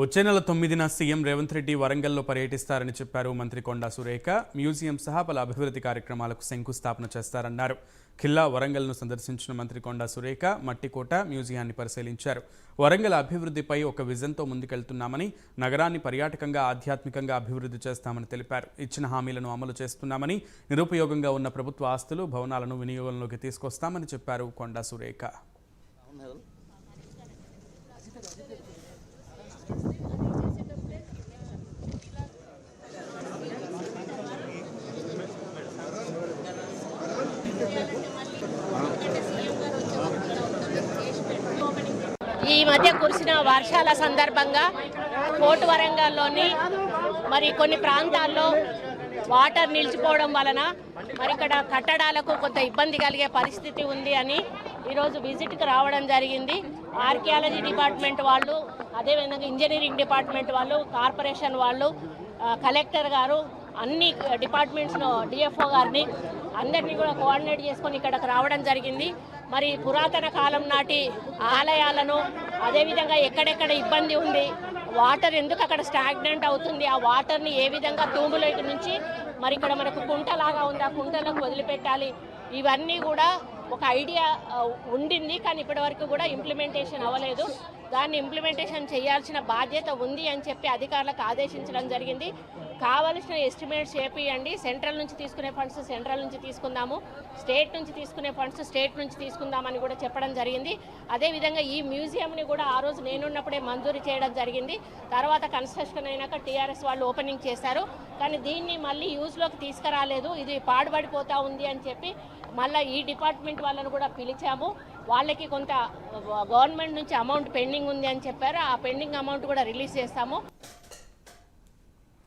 వచ్చే నెల తొమ్మిదిన సీఎం రేవంత్ రెడ్డి వరంగల్లో పర్యటిస్తారని చెప్పారు మంత్రి కొండా సురేఖ. మ్యూజియం సహా పలు అభివృద్ధి కార్యక్రమాలకు శంకుస్థాపన చేస్తారన్నారు. ఖిల్లా వరంగల్ను సందర్శించిన మంత్రి కొండా సురేఖ మట్టికోట మ్యూజియాన్ని పరిశీలించారు. వరంగల్ అభివృద్ధిపై ఒక విజన్తో ముందుకెళ్తున్నామని నగరాన్ని పర్యాటకంగా ఆధ్యాత్మికంగా అభివృద్ధి చేస్తామని తెలిపారు. ఇచ్చిన హామీలను అమలు చేస్తున్నామని నిరుపయోగంగా ఉన్న ప్రభుత్వ ఆస్తులు భవనాలను వినియోగంలోకి తీసుకొస్తామని చెప్పారు కొండా సురేఖ. ఈ మధ్య కురిసిన వర్షాల సందర్భంగా కోటు వరంగల్లోని మరి కొన్ని ప్రాంతాల్లో వాటర్ నిలిచిపోవడం వలన మరి ఇక్కడ కట్టడాలకు కొంత ఇబ్బంది కలిగే పరిస్థితి ఉంది అని ఈరోజు విజిట్కి రావడం జరిగింది. ఆర్కియాలజీ డిపార్ట్మెంట్ వాళ్ళు అదేవిధంగా ఇంజనీరింగ్ డిపార్ట్మెంట్ వాళ్ళు కార్పొరేషన్ వాళ్ళు కలెక్టర్ గారు అన్ని డిపార్ట్మెంట్స్ను డిఎఫ్ఓ గారిని అందరినీ కూడా కోఆర్డినేట్ చేసుకొని ఇక్కడికి రావడం జరిగింది. మరి పురాతన కాలం నాటి ఆలయాలను అదేవిధంగా ఎక్కడెక్కడ ఇబ్బంది ఉంది వాటర్ ఎందుకు అక్కడ స్టాగ్నెంట్ అవుతుంది? ఆ వాటర్ని ఏ విధంగా తూములోకి నుంచి మరి ఇక్కడ మనకు కుంటలాగా ఉంది ఆ కుంటలకు వదిలిపెట్టాలి? ఇవన్నీ కూడా ఒక ఐడియా ఉండింది కానీ ఇప్పటివరకు కూడా ఇంప్లిమెంటేషన్ అవ్వలేదు. దాన్ని ఇంప్లిమెంటేషన్ చేయాల్సిన బాధ్యత ఉంది అని చెప్పి అధికారులకు ఆదేశించడం జరిగింది. కావలసిన ఎస్టిమేట్స్ చేపియండి. సెంట్రల్ నుంచి తీసుకునే ఫండ్స్ సెంట్రల్ నుంచి తీసుకుందాము. స్టేట్ నుంచి తీసుకునే ఫండ్స్ స్టేట్ నుంచి తీసుకుందామని కూడా చెప్పడం జరిగింది. అదేవిధంగా ఈ మ్యూజియంని కూడా ఆ రోజు నేనున్నప్పుడే మంజూరు చేయడం జరిగింది. తర్వాత కన్స్ట్రక్షన్ అయినాక టీఆర్ఎస్ వాళ్ళు ఓపెనింగ్ చేశారు. కానీ దీన్ని మళ్ళీ యూజ్లోకి తీసుకురాలేదు. ఇది పాడుపడిపోతా ఉంది అని చెప్పి మళ్ళీ ఈ డిపార్ట్మెంట్ వాళ్ళని కూడా పిలిచాము. వాళ్ళకి కొంత గవర్నమెంట్ నుంచి అమౌంట్ పెండింగ్ ఉంది అని చెప్పారు. ఆ పెండింగ్ అమౌంట్ కూడా రిలీజ్ చేస్తాము.